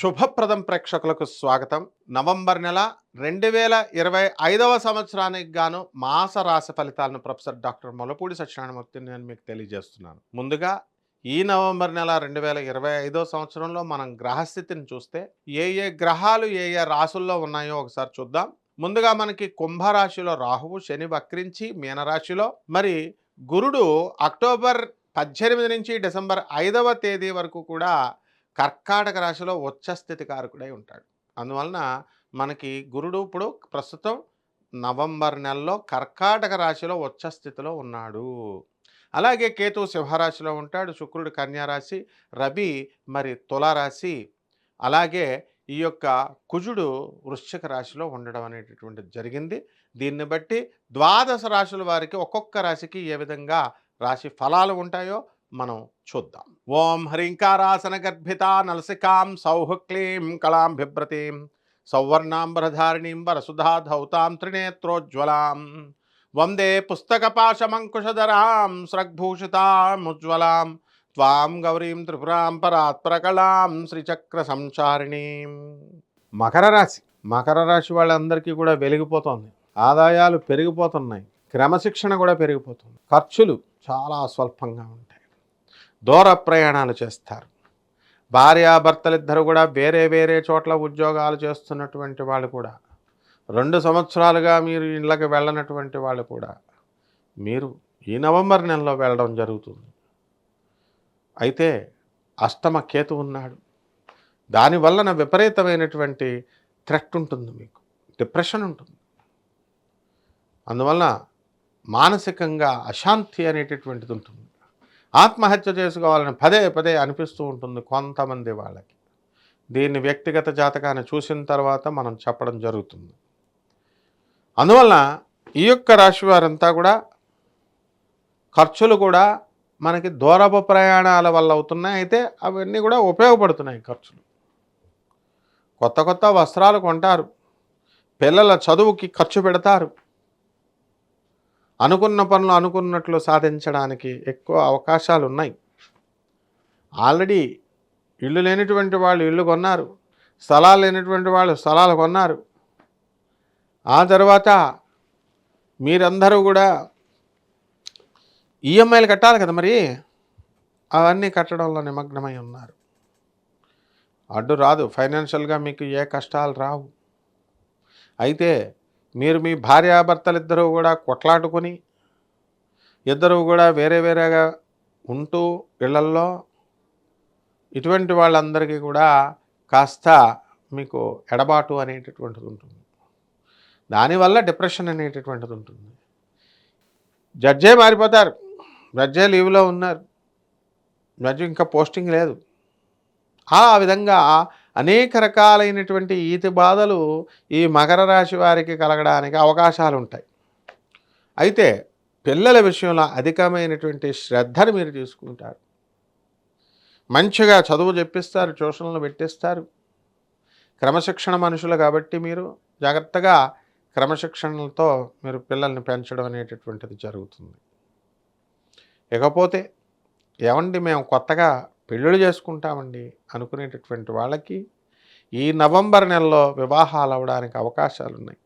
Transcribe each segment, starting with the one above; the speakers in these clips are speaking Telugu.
శుభప్రదం ప్రేక్షకులకు స్వాగతం. నవంబర్ నెల రెండు వేల ఇరవై ఐదవ సంవత్సరానికి గాను మాస రాశి ఫలితాలను ప్రొఫెసర్ డాక్టర్ మొలపూడి సత్యనారాయణమూర్తి నేను మీకు తెలియజేస్తున్నాను. ముందుగా ఈ నవంబర్ నెల రెండు వేల ఇరవై ఐదో సంవత్సరంలో మనం గ్రహస్థితిని చూస్తే ఏ ఏ గ్రహాలు ఏ ఏ రాశుల్లో ఉన్నాయో ఒకసారి చూద్దాం. ముందుగా మనకి కుంభరాశిలో రాహువు శని వక్రించి మీనరాశిలో. మరి గురుడు అక్టోబర్ పద్దెనిమిది నుంచి డిసెంబర్ ఐదవ తేదీ వరకు కూడా కర్కాటక రాశిలో ఉచ్చస్థితి కారకుడై ఉంటాడు. అందువలన మనకి గురుడు ఇప్పుడు ప్రస్తుతం నవంబర్ నెలలో కర్కాటక రాశిలో ఉచ్చస్థితిలో ఉన్నాడు. అలాగే కేతు సింహరాశిలో ఉంటాడు శుక్రుడు కన్యారాశి రవి మరి తులారాశి. అలాగే ఈ యొక్క కుజుడు వృశ్చిక రాశిలో ఉండడం అనేటటువంటిది జరిగింది. దీన్ని బట్టి ద్వాదశ రాశుల వారికి ఒక్కొక్క రాశికి ఏ విధంగా రాశి ఫలాలు ఉంటాయో మనం చూద్దాం. ఓం హ్రీంకారాసన గర్భిత నలసికాం సౌహుక్లీం కళాం బిభ్రతీం సౌవర్ణాంబరధారిణీం వరసుధా ధౌతాం త్రినేత్రోజ్వలాం వందే పుస్తకపాశమంకుశధరాం స్రగ్భూషితాముజ్వలాం త్వాం గౌరీం త్రిపురాం పరాత్పరకళాం శ్రీచక్ర సంచారిణీం. మకర రాశి మకర రాశి వాళ్ళందరికీ కూడా వెలిగిపోతోంది. ఆదాయాలు పెరిగిపోతున్నాయి. క్రమశిక్షణ కూడా పెరిగిపోతుంది. ఖర్చులు చాలా స్వల్పంగా ఉంటాయి. దూర ప్రయాణాలు చేస్తారు. భార్యాభర్తలిద్దరు కూడా వేరే వేరే చోట్ల ఉద్యోగాలు చేస్తున్నటువంటి వాళ్ళు కూడా రెండు సంవత్సరాలుగా మీరు ఇళ్ళకి వెళ్ళనటువంటి వాళ్ళు కూడా మీరు ఈ నవంబర్ నెలలో వెళ్ళడం జరుగుతుంది. అయితే అష్టమ కేతు ఉన్నాడు. దానివలన విపరీతమైనటువంటి థ్రెట్ ఉంటుంది మీకు డిప్రెషన్ ఉంటుంది. అందువలన మానసికంగా అశాంతి అనేటటువంటిది ఉంటుంది. ఆత్మహత్య చేసుకోవాలని పదే పదే అనిపిస్తూ ఉంటుంది కొంతమంది వాళ్ళకి. దీన్ని వ్యక్తిగత జాతకాన్ని చూసిన తర్వాత మనం చెప్పడం జరుగుతుంది. అందువలన ఈ యొక్క రాశి వారంతా కూడా ఖర్చులు కూడా మనకి దూరపు ప్రయాణాల వల్ల అవుతున్నాయి. అయితే అవన్నీ కూడా ఉపయోగపడుతున్నాయి ఖర్చులు. కొత్త కొత్త వస్త్రాలు కొంటారు. పిల్లల చదువుకి ఖర్చు పెడతారు. అనుకున్న పనులు అనుకున్నట్లు సాధించడానికి ఎక్కువ అవకాశాలు ఉన్నాయి ఆల్రెడీ ఇల్లు లేనటువంటి వాళ్ళు ఇల్లు కొన్నారు స్థలాలు లేనటువంటి వాళ్ళు స్థలాలు కొన్నారు. ఆ తర్వాత మీరందరూ కూడా ఈఎంఐలు కట్టాలి కదా మరి? అవన్నీ కట్టడంలో నిమగ్నమై ఉన్నారు. అడ్డు రాదు. ఫైనాన్షియల్గా మీకు ఏ కష్టాలు రావు. అయితే మీరు మీ భార్యాభర్తలిద్దరూ కూడా కొట్లాడుకొని ఇద్దరు కూడా వేరే వేరేగా ఉంటూ ఇళ్ళల్లో ఇటువంటి వాళ్ళందరికీ కూడా కాస్త మీకు ఎడబాటు అనేటటువంటిది ఉంటుంది. దానివల్ల డిప్రెషన్ అనేటటువంటిది ఉంటుంది. జడ్జే మారిపోతారు. జడ్జే లీవ్లో ఉన్నారు. జడ్జి ఇంకా పోస్టింగ్ లేదు. ఆ విధంగా అనేక రకాలైనటువంటి ఈతి బాధలు ఈ మకర రాశి వారికి కలగడానికి అవకాశాలు ఉంటాయి అయితే పిల్లల విషయంలో అధికమైనటువంటి శ్రద్ధను మీరు తీసుకుంటారు. మంచిగా చదువు చెప్పిస్తారు ట్యూషన్లు పెట్టిస్తారు. క్రమశిక్షణ మనుషులు కాబట్టి మీరు జాగ్రత్తగా క్రమశిక్షణలతో మీరు పిల్లల్ని పెంచడం అనేటటువంటిది జరుగుతుంది. ఇకపోతే ఏమండి మేము కొత్తగా పెళ్ళిళ్ళు చేసుకుంటామండి అనుకునేటటువంటి వాళ్ళకి ఈ నవంబర్ నెలలో వివాహాలు అవడానికి అవకాశాలు ఉన్నాయి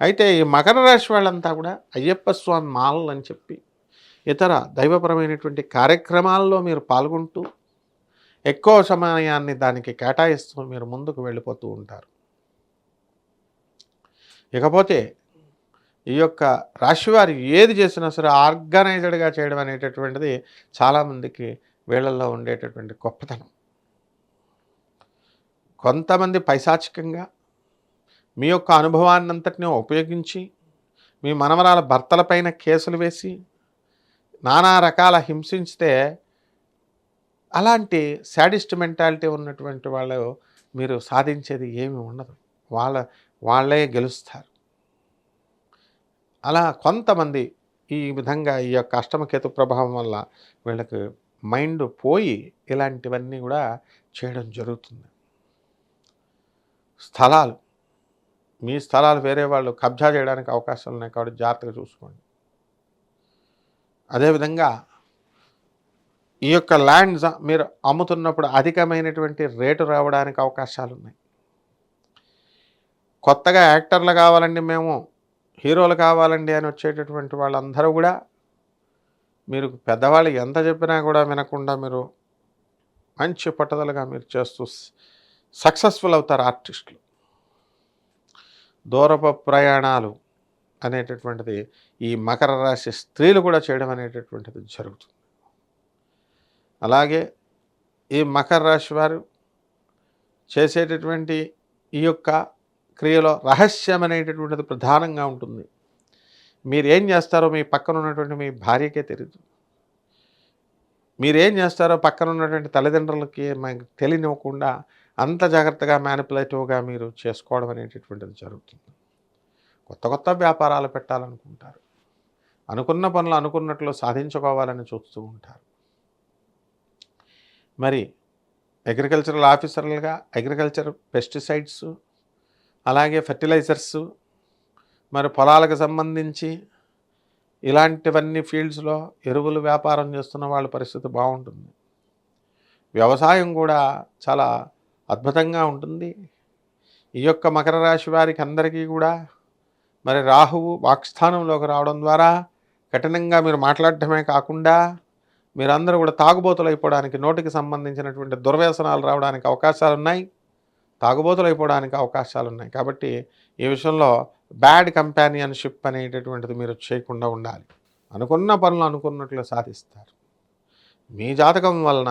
అయితే ఈ మకర రాశి వాళ్ళంతా కూడా అయ్యప్ప స్వామి మాలలు అని చెప్పి ఇతర దైవపరమైనటువంటి కార్యక్రమాల్లో మీరు పాల్గొంటూ ఎక్కువ సమయాన్ని దానికి కేటాయిస్తూ మీరు ముందుకు వెళ్ళిపోతూ ఉంటారు. ఇకపోతే ఈ యొక్క రాశివారి ఏది చేసినా సరే ఆర్గనైజ్డ్గా చేయడం అనేటటువంటిది చాలామందికి వీళ్ళల్లో ఉండేటటువంటి గొప్పతనం. కొంతమంది పైశాచికంగా మీ యొక్క అనుభవాన్నంతటిని ఉపయోగించి మీ మనవరాల భర్తలపైన కేసులు వేసి నానా రకాల హింసించితే అలాంటి శాడిస్ట్ మెంటాలిటీ ఉన్నటువంటి వాళ్ళు మీరు సాధించేది ఏమి ఉండదు. వాళ్ళ వాళ్ళే గెలుస్తారు. అలా కొంతమంది ఈ విధంగా ఈ యొక్క అష్టమకేతు ప్రభావం వల్ల వీళ్ళకి మైండ్ పోయి ఇలాంటివన్నీ కూడా చేయడం జరుగుతుంది. స్థలాలు. మీ స్థలాలు వేరే వాళ్ళు కబ్జా చేయడానికి అవకాశాలు ఉన్నాయి కాబట్టి జాగ్రత్తగా చూసుకోండి. అదేవిధంగా ఈ యొక్క ల్యాండ్స్ మీరు అమ్ముతున్నప్పుడు అధికమైనటువంటి రేటు రావడానికి అవకాశాలు ఉన్నాయి. కొత్తగా యాక్టర్లు కావాలండి మేము హీరోలు కావాలండి అని వచ్చేటటువంటి వాళ్ళందరూ కూడా మీరు పెద్దవాళ్ళు ఎంత చెప్పినా కూడా వినకుండా మీరు మంచి పట్టుదలగా మీరు చేస్తూ సక్సెస్ఫుల్ అవుతారు ఆర్టిస్టులు దూరపు ప్రయాణాలు అనేటటువంటిది ఈ మకర రాశి స్త్రీలు కూడా చేయడం అనేటటువంటిది జరుగుతుంది. అలాగే ఈ మకర రాశి వారు చేసేటటువంటి ఈ యొక్క క్రియలో రహస్యం అనేటటువంటిది ప్రధానంగా ఉంటుంది. మీరు ఏం చేస్తారో మీ పక్కన ఉన్నటువంటి మీ భార్యకే తెలియదు మీరేం చేస్తారో పక్కన ఉన్నటువంటి తల్లిదండ్రులకి మాకు తెలియనివ్వకుండా అంత జాగ్రత్తగా మ్యానిపులేటివ్గా మీరు చేసుకోవడం అనేటటువంటిది జరుగుతుంది. కొత్త కొత్త వ్యాపారాలు పెట్టాలనుకుంటారు. అనుకున్న పనులు అనుకున్నట్లు సాధించుకోవాలని చూస్తూ ఉంటారు. మరి అగ్రికల్చరల్ ఆఫీసర్లుగా అగ్రికల్చర్ పెస్టిసైడ్స్ అలాగే ఫెర్టిలైజర్స్ మరి పొలాలకు సంబంధించి ఇలాంటివన్నీ ఫీల్డ్స్లో ఎరువులు వ్యాపారం చేస్తున్న వాళ్ళ పరిస్థితి బాగుంటుంది. వ్యవసాయం కూడా చాలా అద్భుతంగా ఉంటుంది. ఈ యొక్క మకర రాశి వారికి అందరికీ కూడా మరి రాహువు వాక్స్థానంలోకి రావడం ద్వారా కఠినంగా మీరు మాట్లాడటమే కాకుండా మీరందరూ కూడా తాగుబోతులు అయిపోవడానికి నోటికి సంబంధించినటువంటి దుర్వ్యసనాలు రావడానికి అవకాశాలు ఉన్నాయి తాగుబోతులు అయిపోవడానికి అవకాశాలు ఉన్నాయి కాబట్టి ఈ విషయంలో బ్యాడ్ కంపానియన్షిప్ అనేటటువంటిది మీరు చేయకుండా ఉండాలి. అనుకున్న పనులు అనుకున్నట్లు సాధిస్తారు. మీ జాతకం వలన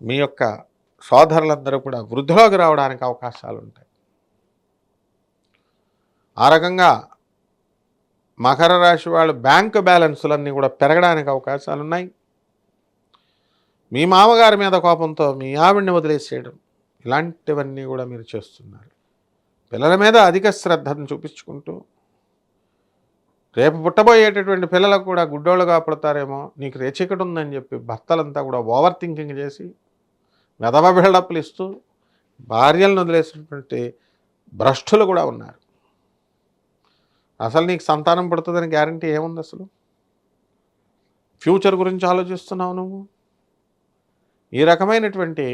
మీ యొక్క సోదరులందరూ కూడా వృద్ధిలోకి రావడానికి అవకాశాలు ఉంటాయి ఆ రకంగా మకర రాశి వాళ్ళు బ్యాంకు బ్యాలెన్సులన్నీ కూడా పెరగడానికి అవకాశాలు ఉన్నాయి మీ మామగారి మీద కోపంతో మీ ఆవిడ్ని వదిలేసేయడం ఇలాంటివన్నీ కూడా మీరు చేస్తున్నారు. పిల్లల మీద అధిక శ్రద్ధను చూపించుకుంటూ రేపు పుట్టబోయేటటువంటి పిల్లలకు కూడా గుడ్డోళ్ళుగా పుడతారేమో నీకు రేచికటి ఉందని చెప్పి భర్తలంతా కూడా ఓవర్ థింకింగ్ చేసి మెదవ బిల్డప్లు ఇస్తూ భార్యలను వదిలేసినటువంటి భ్రష్టులు కూడా ఉన్నారు. అసలు నీకు సంతానం పడుతుందని గ్యారంటీ ఏముంది అసలు? ఫ్యూచర్ గురించి ఆలోచిస్తున్నావు నువ్వు? ఈ రకమైనటువంటి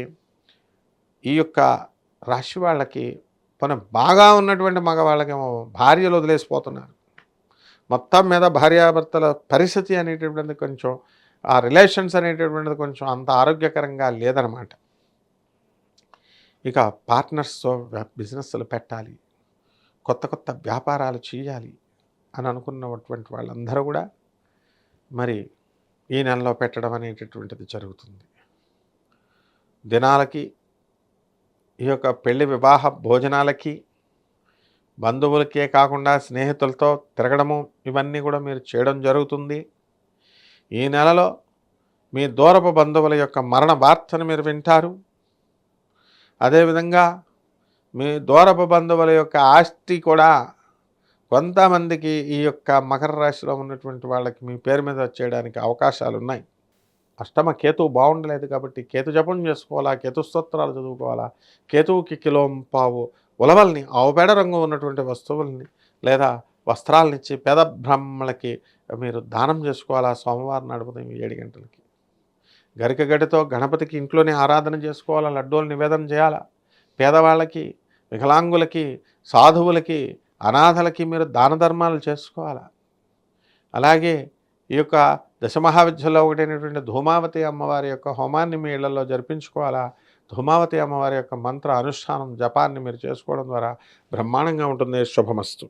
ఈ యొక్క రాశి వాళ్ళకి పని బాగా ఉన్నటువంటి మగవాళ్ళకేమో భార్యలు వదిలేసిపోతున్నారు. మొత్తం మీద భార్యాభర్తల పరిస్థితి అనేటటువంటిది కొంచెం ఆ రిలేషన్స్ అనేటటువంటిది కొంచెం అంత ఆరోగ్యకరంగా లేదనమాట. ఇక పార్ట్నర్స్తో బిజినెస్లు పెట్టాలి. కొత్త కొత్త వ్యాపారాలు చేయాలి అని అనుకున్నటువంటి వాళ్ళందరూ కూడా మరి ఈ నెలలో పెట్టడం అనేటటువంటిది జరుగుతుంది. దినాలకి ఈ యొక్క పెళ్ళి వివాహ భోజనాలకి బంధువులకే కాకుండా స్నేహితులతో తిరగడము ఇవన్నీ కూడా మీరు చేయడం జరుగుతుంది. ఈ నెలలో మీ దూరపు బంధువుల యొక్క మరణ వార్తను మీరు వింటారు. అదేవిధంగా మీ దూరపు బంధువుల యొక్క ఆస్తి కూడా కొంతమందికి ఈ యొక్క మకర రాశిలో ఉన్నటువంటి వాళ్ళకి మీ పేరు మీద వచ్చేయడానికి అవకాశాలు ఉన్నాయి అష్టమ కేతువు బాగుండలేదు కాబట్టి కేతు జపం చేసుకోవాలా కేతు స్తోత్రాలు చదువుకోవాలా కేతువుకి కిలోం పావు ఉలవల్ని ఆవుపేడ రంగు ఉన్నటువంటి వస్తువుల్ని లేదా వస్త్రాలనిచ్చి పేద బ్రాహ్మణులకి మీరు దానం చేసుకోవాలా సోమవారం నడుపుతాం ఏడు గంటలకి? గరిక గడితో గణపతికి ఇంట్లోనే ఆరాధన చేసుకోవాలా లడ్డూలు నివేదన చేయాలా? పేదవాళ్ళకి వికలాంగులకి సాధువులకి అనాథలకి మీరు దాన ధర్మాలు చేసుకోవాలా? అలాగే ఈ యొక్క దశమహావిద్యలో ఒకటైనటువంటి ధూమావతి అమ్మవారి యొక్క హోమాన్ని మీ ఇళ్ళలో జరిపించుకోవాలా? ధూమావతి అమ్మవారి యొక్క మంత్ర అనుష్ఠానం జపాన్ని మీరు చేసుకోవడం ద్వారా బ్రహ్మాండంగా ఉంటుంది. శుభమస్తు.